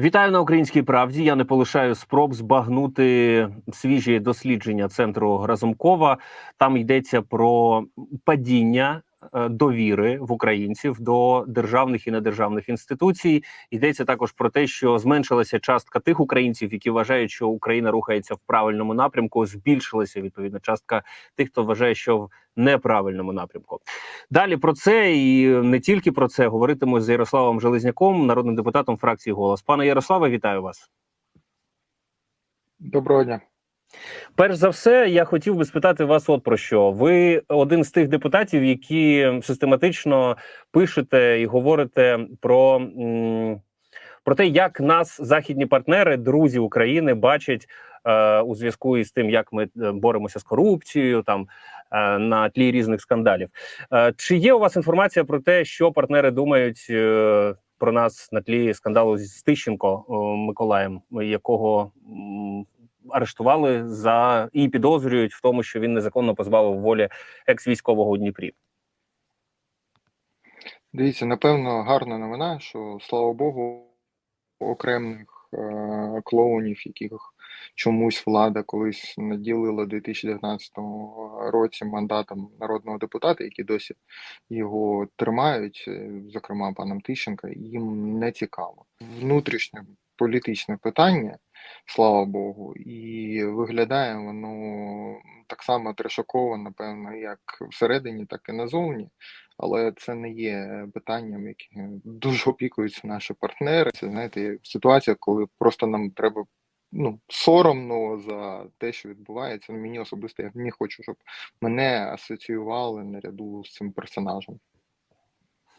Вітаю на українській правді. Я не полишаю спроб збагнути свіжі дослідження центру Разумкова. Там йдеться про падіння довіри в українців до державних і недержавних інституцій. Йдеться також про те, що зменшилася частка тих українців, які вважають, що Україна рухається в правильному напрямку. Збільшилася відповідно частка тих, хто вважає, що в неправильному напрямку. Далі про це і не тільки про це говоритиму з Ярославом Железняком, народним депутатом фракції Голос. Пане Ярославе, вітаю вас. Доброго дня. Перш за все, я хотів би спитати вас, от про що ви один з тих депутатів, які систематично пишете і говорите про, про те, як нас західні партнери, друзі України, бачать е, у зв'язку із тим, як ми е, боремося з корупцією, там е, на тлі різних скандалів. Е, чи є у вас інформація про те, що партнери думають е, про нас на тлі скандалу з Тищенко о, Миколаєм, якого арештували за і підозрюють в тому, що він незаконно позбавив волі екс-військового у Дніпрі? Дивіться, напевно, гарна новина, що слава Богу, окремих е клоунів, яких чомусь влада колись наділила у 2019 році мандатом народного депутата, які досі його тримають, е, зокрема паном Тищенка, їм не цікаво. Внутрішнє політичне питання, слава Богу, і виглядає воно так само трешоково, напевно, як всередині, так і назовні. Але це не є питанням, яким дуже опікуються наші партнери. Це знаєте, ситуація, коли просто нам треба ну соромно за те, що відбувається. Мені особисто я не хочу, щоб мене асоціювали наряду з цим персонажем.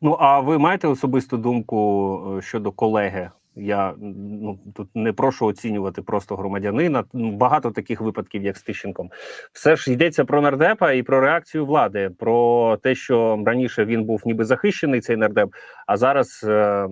Ну а ви маєте особисту думку е, щодо колеги? Я ну тут не прошу оцінювати просто громадянина. Ну, Багато таких випадків, як з Тищенком. Все ж йдеться про нардепа і про реакцію влади, про те, що раніше він був ніби захищений цей нардеп, а зараз е,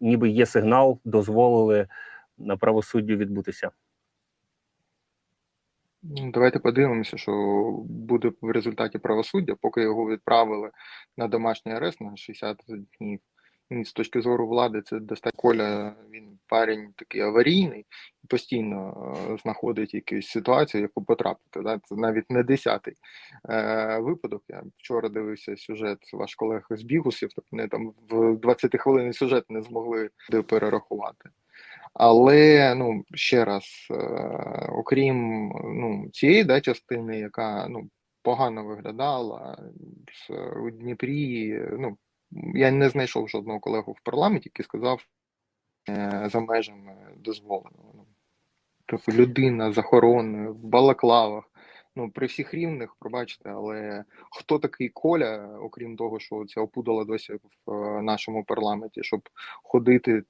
ніби є сигнал, дозволили на правосуддю відбутися. Ну, Давайте подивимося, що буде в результаті правосуддя, поки його відправили на домашній арест на 60 днів. З точки зору влади, це достатньо Коля, він парень такий аварійний і постійно е, знаходить якусь ситуацію, яку потрапити. Да? Це навіть не десятий е, випадок. Я вчора дивився сюжет ваш колег з Бігусів, тобто вони там в 20 хвилин сюжет не змогли перерахувати. Але ну ще раз, е, окрім ну цієї да, частини, яка ну погано виглядала з, у Дніпрі, ну я не знайшов жодного колегу в парламенті, який сказав е, за межами дозволеного. Ну, Тобто людина з охороною в балаклавах. Ну, при всіх рівних, пробачте, але хто такий Коля, окрім того, що ця опудала досі в е, нашому парламенті, щоб ходити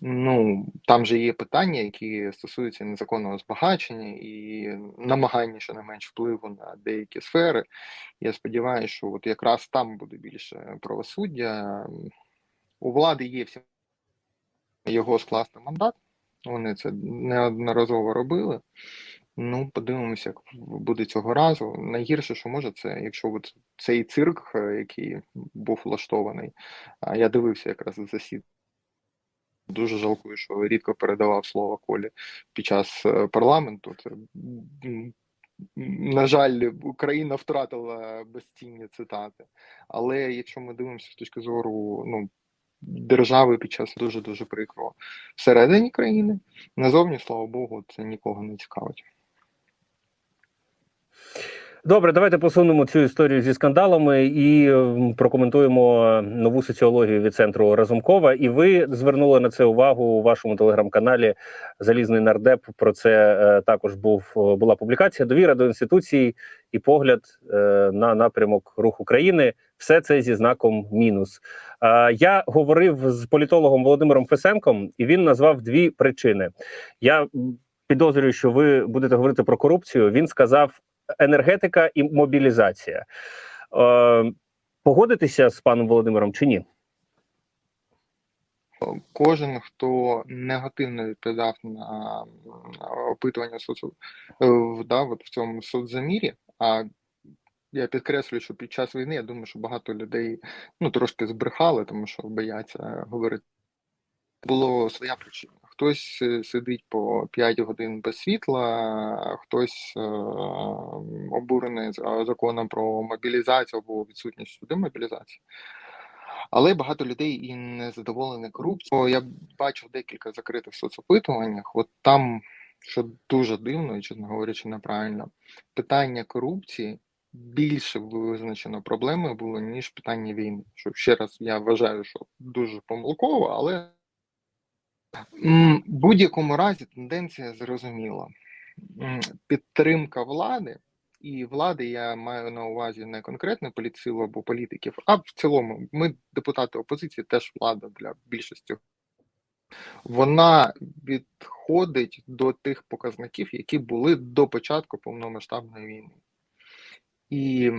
Ну, там же є питання, які стосуються незаконного збагачення і намагання щонайменш впливу на деякі сфери. Я сподіваюся, що от якраз там буде більше правосуддя. У влади є всі його скласти мандат. Вони це неодноразово робили. Ну, подивимося, як буде цього разу. Найгірше, що може, це якщо от цей цирк, який був влаштований, я дивився якраз засід. Дуже жалкую, що рідко передавав слово Колі під час е, парламенту. Це на жаль, Україна втратила безцінні цитати. Але якщо ми дивимося з точки зору ну, держави під час дуже дуже прикро всередині країни, назовні, слава Богу, це нікого не цікавить. Добре, давайте посунемо цю історію зі скандалами і прокоментуємо нову соціологію від центру Разумкова. І ви звернули на це увагу у вашому телеграм-каналі Залізний нардеп. Про це е, також був була публікація. Довіра до інституцій і погляд е, на напрямок руху країни. Все це зі знаком мінус. Е, я говорив з політологом Володимиром Фесенком, і він назвав дві причини. Я підозрюю, що ви будете говорити про корупцію. Він сказав енергетика і мобілізація. Е, Погодитися з паном Володимиром чи ні? Кожен, хто негативно відповідав на опитування соцу да, от в цьому соцзамірі, а я підкреслюю, що під час війни я думаю, що багато людей ну трошки збрехали, тому що бояться говорити було своя причина. Хтось е, сидить по 5 годин без світла, хтось е, обурений законом про мобілізацію або відсутністю демобілізації. Але багато людей і не задоволені корупцією. Я бачив декілька закритих соцопитуваннях. От там, що дуже дивно і, чесно говорячи, неправильно, питання корупції більше визначено проблемою було, ніж питання війни. Що ще раз я вважаю, що дуже помилково, але в будь-якому разі тенденція зрозуміла. Підтримка влади. І влади я маю на увазі не конкретно політсилу або політиків, а в цілому ми, депутати опозиції, теж влада для більшості. Вона відходить до тих показників, які були до початку повномасштабної війни. І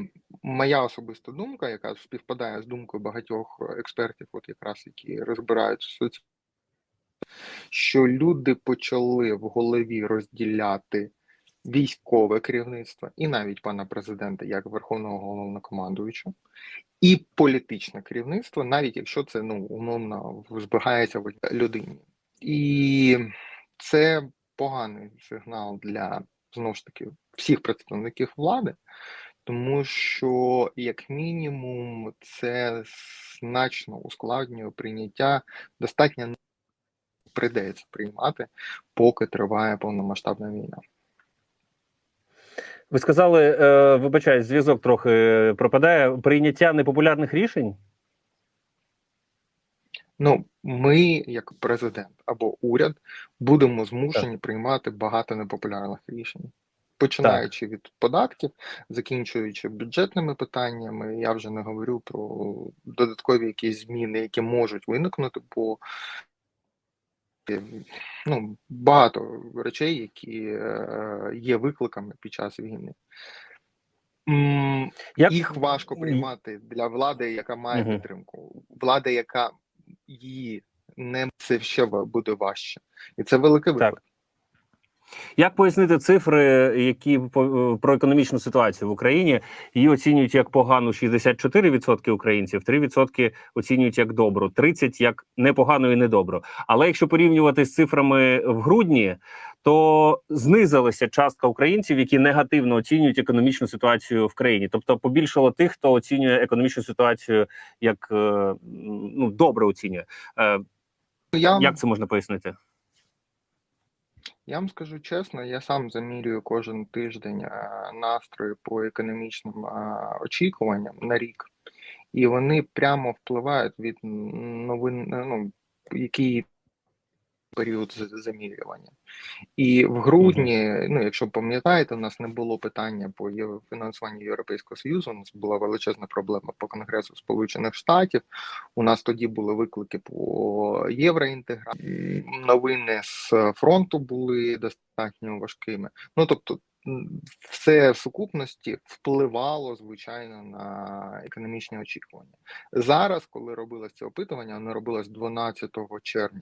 моя особиста думка, яка співпадає з думкою багатьох експертів, от якраз які розбираються в соці, що люди почали в голові розділяти військове керівництво і навіть пана президента як верховного головнокомандуючого, і політичне керівництво, навіть якщо це ну умовно збігається в людині. І це поганий сигнал для знову ж таки всіх представників влади, тому що, як мінімум, це значно ускладнює прийняття достатньо прийдеться приймати, поки триває повномасштабна війна. Ви сказали, е, вибачаю, зв'язок трохи пропадає. Прийняття непопулярних рішень. Ну, ми, як президент або уряд, будемо змушені приймати багато непопулярних рішень. Починаючи від податків, закінчуючи бюджетними питаннями, я вже не говорю про додаткові якісь зміни, які можуть виникнути, бо е, ну, багато речей, які е, є викликами під час війни. Як Їх важко приймати для влади, яка має Мгм. підтримку. Влада, яка її не це ще буде важче, і це великий Так. Як пояснити цифри, які по- про економічну ситуацію в Україні її оцінюють як погану 64% українців, 3% оцінюють як добру, 30% як непогану і недобру. Але якщо порівнювати з цифрами в грудні, то знизилася частка українців, які негативно оцінюють економічну ситуацію в країні. Тобто побільшало тих, хто оцінює економічну ситуацію як е, ну добре оцінює. Е, Я, Як це можна пояснити? Я вам скажу чесно, я сам замірюю кожен тиждень е, настрої по економічним очікуванням на рік, і вони прямо впливають від новин, е, ну, який період замірювання. І в грудні, ну якщо пам'ятаєте, у нас не було питання по фінансуванню Європейського Союзу. У нас була величезна проблема по Конгресу Сполучених Штатів. У нас тоді були виклики по євроінтеграції. Новини з фронту були достатньо важкими. Ну тобто, все в сукупності впливало звичайно на економічні очікування. Зараз, коли робилось це опитування, воно робилось 12 червня.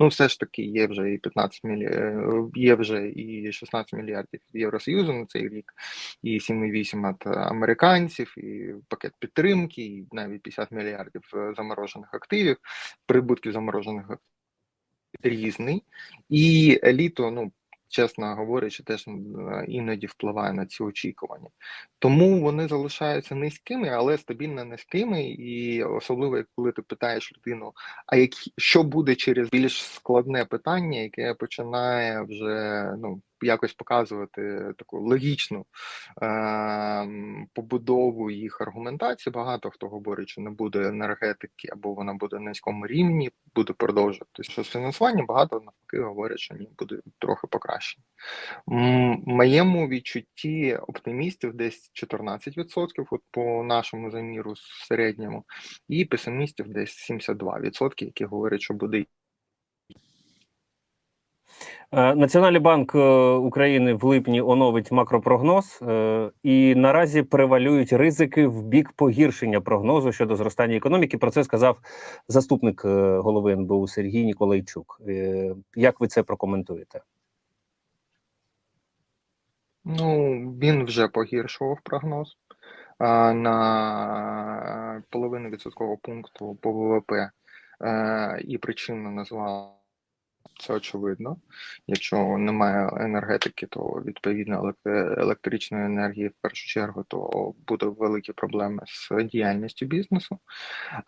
Ну, все ж таки, є вже і 15 мілі... е, є вже і 16 мільярдів Євросоюзу на цей рік, і 7,8 від американців, і пакет підтримки, і навіть 50 мільярдів е, заморожених активів, прибутків заморожених різний. І літо, ну. Чесно говорячи, теж іноді впливає на ці очікування. Тому вони залишаються низькими, але стабільно низькими. І особливо, коли ти питаєш людину, а як що буде через більш складне питання, яке починає вже ну якось показувати таку логічну е- побудову їх аргументації. Багато хто говорить, що не буде енергетики, або вона буде на низькому рівні, буде продовжуватися. Що з фінансуванням багато навпаки говорять, що ні, буде трохи покращення. Моєму відчутті оптимістів десь 14%, от по нашому заміру середньому, і песимістів десь 72%, які говорять, що буде Національний банк е, України в липні оновить макропрогноз, е, і наразі превалюють ризики в бік погіршення прогнозу щодо зростання економіки. Про це сказав заступник е, голови НБУ Сергій Ніколайчук. Е, Як ви це прокоментуєте? Ну, він вже погіршував прогноз на половину відсоткового пункту по ВВП Е, і причину назвав це очевидно. Якщо немає енергетики, то відповідно електричної енергії в першу чергу, то буде великі проблеми з діяльністю бізнесу.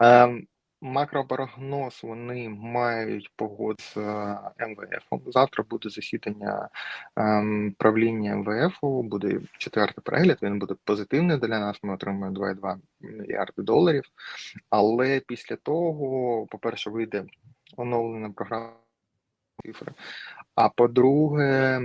Е, Макропрогноз вони мають погоду з е, МВФ. Завтра буде засідання ем, правління МВФ, буде четвертий перегляд. Він буде позитивний для нас. Ми отримаємо 2,2 мільярди доларів. Але після того, по-перше, вийде оновлена програма цифри. А по-друге,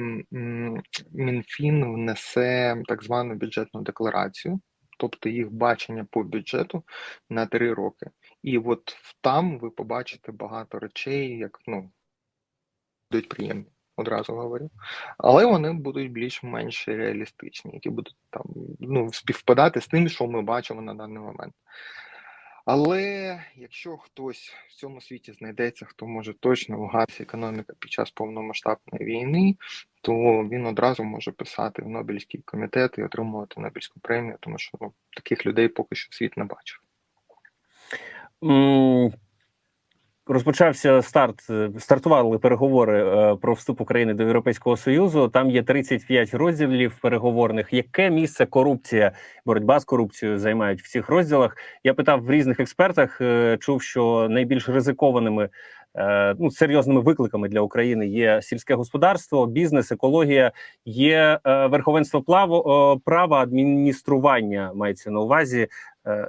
Мінфін внесе так звану бюджетну декларацію, тобто їх бачення по бюджету на три роки. І от там ви побачите багато речей, як ну будуть приємні, одразу говорю. Але вони будуть більш-менш реалістичні, які будуть там ну, співпадати з тим, що ми бачимо на даний момент. Але якщо хтось в цьому світі знайдеться, хто може точно вгадати економіка під час повномасштабної війни, то він одразу може писати в Нобелівський комітет і отримувати Нобелівську премію, тому що ну, таких людей поки що світ не бачив. Розпочався старт, е, стартували переговори е, про вступ України до Європейського Союзу. Там є 35 розділів переговорних. Яке місце корупція, боротьба з корупцією займають в цих розділах? Я питав в різних експертах, е, чув, що найбільш ризикованими ну серйозними викликами для України є сільське господарство, бізнес, екологія, є верховенство права, адміністрування мається на увазі.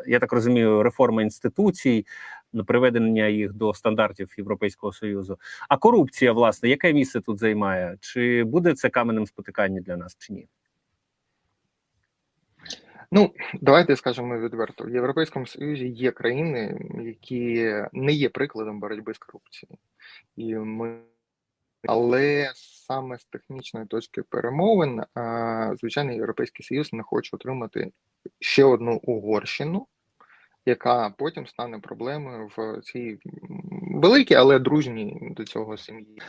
Я так розумію, реформа інституцій приведення їх до стандартів Європейського союзу. А корупція, власне, яке місце тут займає? Чи буде це каменем спотикання для нас, чи ні? Ну, давайте скажемо відверто: в Європейському Союзі є країни, які не є прикладом боротьби з корупцією, і ми. Але саме з технічної точки перемовин, звичайно, Європейський Союз не хоче отримати ще одну Угорщину, яка потім стане проблемою в цій великій, але дружній до цього сім'ї.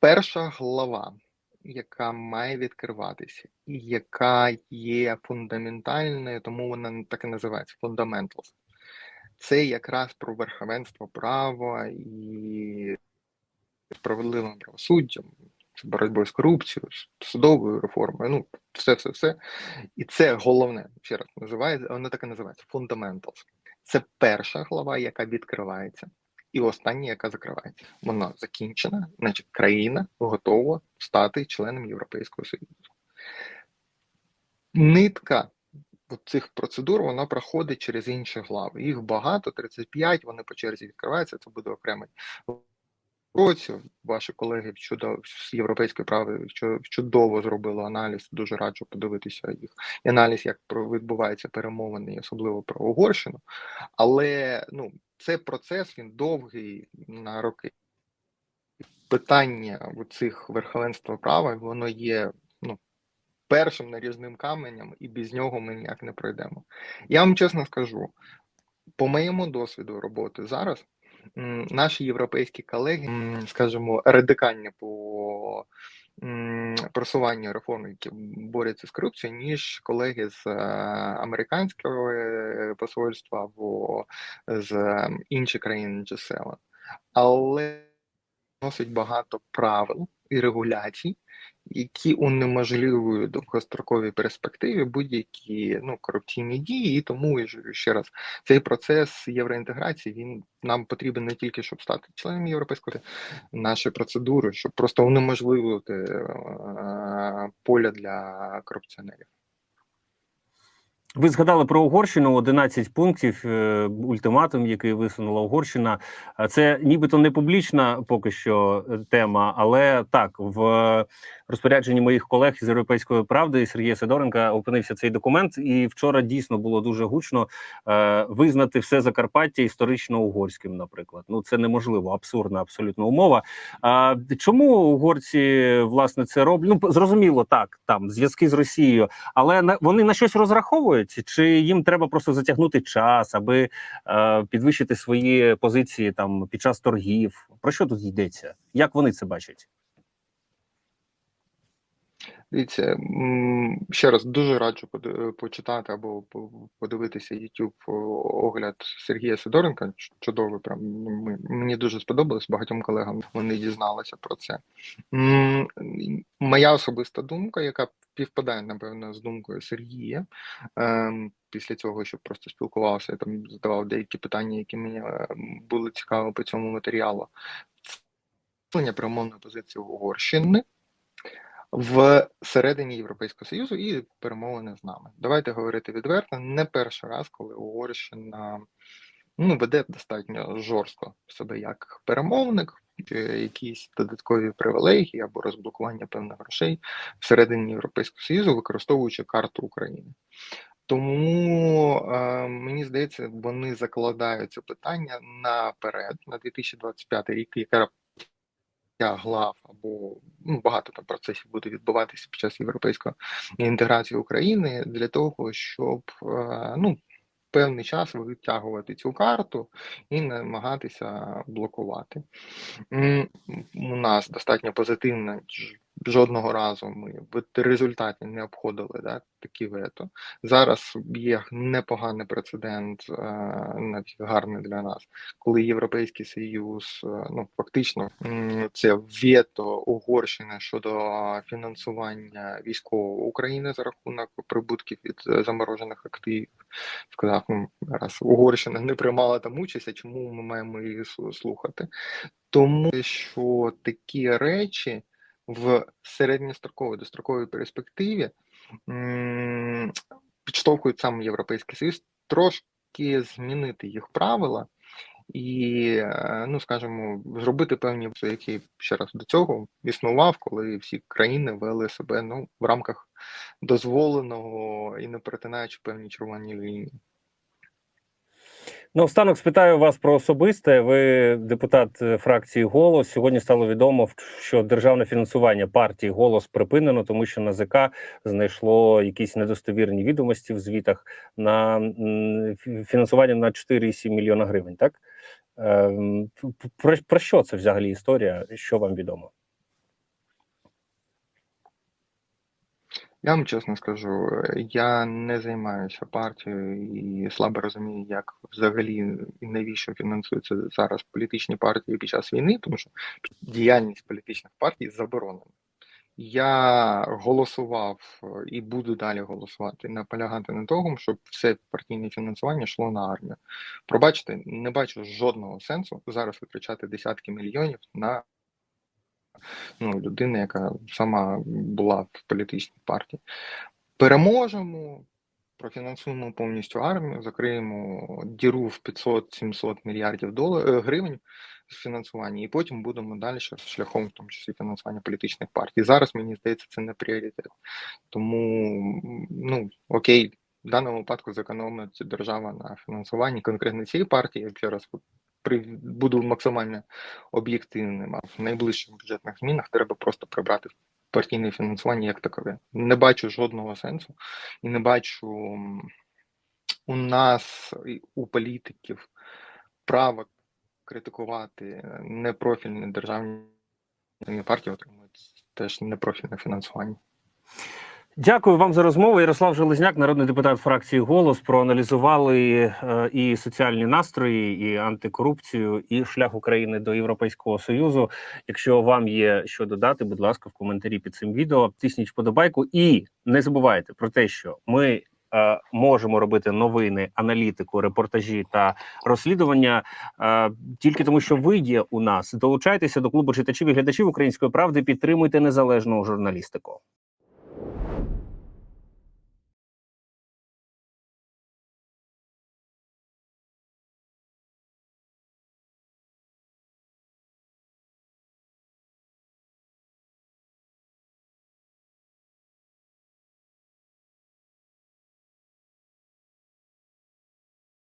Перша глава, яка має відкриватися, і яка є фундаментальною, тому вона так і називається Fundamentals. Це якраз про верховенство права і справедливим правосуддям, боротьбою з корупцією, з судовою реформою, ну, все, все, все. І це головне, ще раз називається, воно так і називається Fundamentals. Це перша глава, яка відкривається, і остання, яка закривається. Вона закінчена, значить, країна готова стати членом Європейського Союзу. Нитка цих процедур вона проходить через інші глави. Їх багато, 35, вони по черзі відкриваються. Це буде окремий році. Ваші колеги в з європейської прави чудово зробили аналіз. Дуже раджу подивитися їх. І аналіз, як відбуваються перемовини, особливо про Угорщину. Але ну це процес він довгий на роки. Питання цих верховенства права воно є ну першим нарізним каменем, і без нього ми ніяк не пройдемо. Я вам чесно скажу, по моєму досвіду роботи зараз. Наші європейські колеги, скажімо, радикальні по просуванню реформ, які борються з корупцією, ніж колеги з е, американського е, посольства або з е, інших країн G7. Але носить багато правил і регуляцій, які унеможливують в довгостроковій перспективі будь-які ну корупційні дії. І тому я ще раз, цей процес євроінтеграції він нам потрібен не тільки щоб стати членом європейської нашої процедури, щоб просто унеможливити е, поля для корупціонерів. Ви згадали про Угорщину 11 пунктів, е, ультиматум, який висунула Угорщина. Це нібито не публічна поки що е, тема, але так в розпорядженні моїх колег з європейської правди Сергія Сидоренка опинився цей документ. І вчора дійсно було дуже гучно е, визнати все Закарпаття історично угорським. Наприклад, ну це неможливо, абсурдна абсолютно умова. А чому угорці власне це роблять? Ну зрозуміло, так там зв'язки з Росією, але вони на щось розраховують, чи їм треба просто затягнути час, аби е, підвищити свої позиції там під час торгів? Про що тут йдеться? Як вони це бачать? Дивіться, ще раз дуже раджу почитати або подивитися YouTube огляд Сергія Сидоренка. Ч- Чудовий, прям ну, мені дуже сподобалось. Багатьом колегам вони дізналися про це. Моя особиста думка, яка співпадає, напевно, з думкою Сергія. ем, Після цього, що просто спілкувався, я там задавав деякі питання, які мені е, були цікаві по цьому матеріалу. Це перемовної позиції Угорщини в середині Європейського Союзу і перемовини з нами. Давайте говорити відверто. Не перший раз, коли Угорщина ну, веде достатньо жорстко себе як перемовник, якісь додаткові привілегії або розблокування певних грошей всередині Європейського Союзу, використовуючи карту України. Тому е, мені здається, вони закладають це питання наперед на 2025 рік, яка глав або ну, багато там процесів буде відбуватися під час європейської інтеграції України для того, щоб е, ну певний час витягувати цю карту і намагатися блокувати. У нас достатньо позитивно. Жодного разу ми в результаті не обходили да, такі вето. Зараз є непоганий прецедент, е, навіть гарний для нас, коли Європейський Союз, е, ну фактично, це вето Угорщини щодо фінансування військового України за рахунок прибутків від е, заморожених активів. Сказав, ну раз Угорщина не приймала там участь, а чому ми маємо її слухати? Тому що такі речі в середньостроковій достроковій перспективі підштовхують сам Європейський Союз трошки змінити їх правила і, е, ну скажімо, зробити певні які ще раз до цього існував, коли всі країни вели себе ну в рамках дозволеного і не перетинаючи певні червоні лінії. Ну, останок спитаю вас про особисте. Ви депутат е, фракції Голос. Сьогодні стало відомо, що державне фінансування партії Голос припинено, тому що НАЗК знайшло якісь недостовірні відомості в звітах на фінансування на 4,7 мільйона гривень. Так Ем, про, про що це взагалі історія? Що вам відомо? Я вам чесно скажу, я не займаюся партією і слабо розумію, як взагалі і навіщо фінансуються зараз політичні партії під час війни, тому що діяльність політичних партій заборонена. Я голосував і буду далі голосувати, наполягати на тому, щоб все партійне фінансування йшло на армію. Пробачте, не бачу жодного сенсу зараз витрачати десятки мільйонів на ну, людину, яка сама була в політичній партії. Переможемо, профінансуємо повністю армію, закриємо діру в 500-700 мільярдів доларів гривень з фінансування, і потім будемо далі шляхом, в тому числі фінансування політичних партій. Зараз мені здається, це не пріоритет. Тому ну окей. В даному випадку зекономить держава на фінансуванні конкретно цієї партії, якщо раз при буду максимально об'єктивним, а в найближчих бюджетних змінах треба просто прибрати партійне фінансування як такове. Не бачу жодного сенсу і не бачу у нас, у політиків права критикувати непрофільні державні партії, отримують теж непрофільне фінансування. Дякую вам за розмову. Ярослав Железняк, народний депутат фракції Голос, проаналізували е, і соціальні настрої, і антикорупцію, і шлях України до Європейського союзу. Якщо вам є що додати, будь ласка, в коментарі під цим відео тисніть вподобайку. І не забувайте про те, що ми. е, Можемо робити новини, аналітику, репортажі та розслідування е, тільки тому, що ви є у нас. Долучайтеся до клубу читачів і глядачів української правди. Підтримуйте незалежну журналістику.